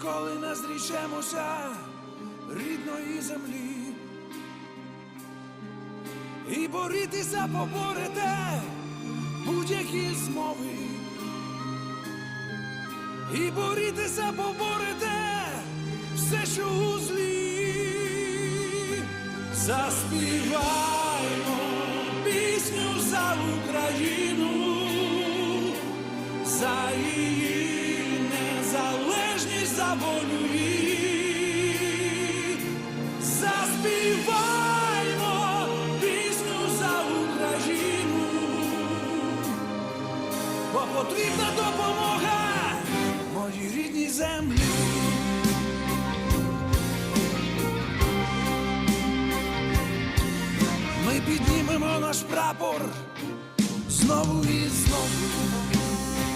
ніколи не зрічемося рідної землі. І борітися поборете будь-які змови. І борітися поборете все, що у злі. Заспіваймо пісню за Україну, за її потрібна допомога моїй рідній землі. Ми піднімемо наш прапор знову і.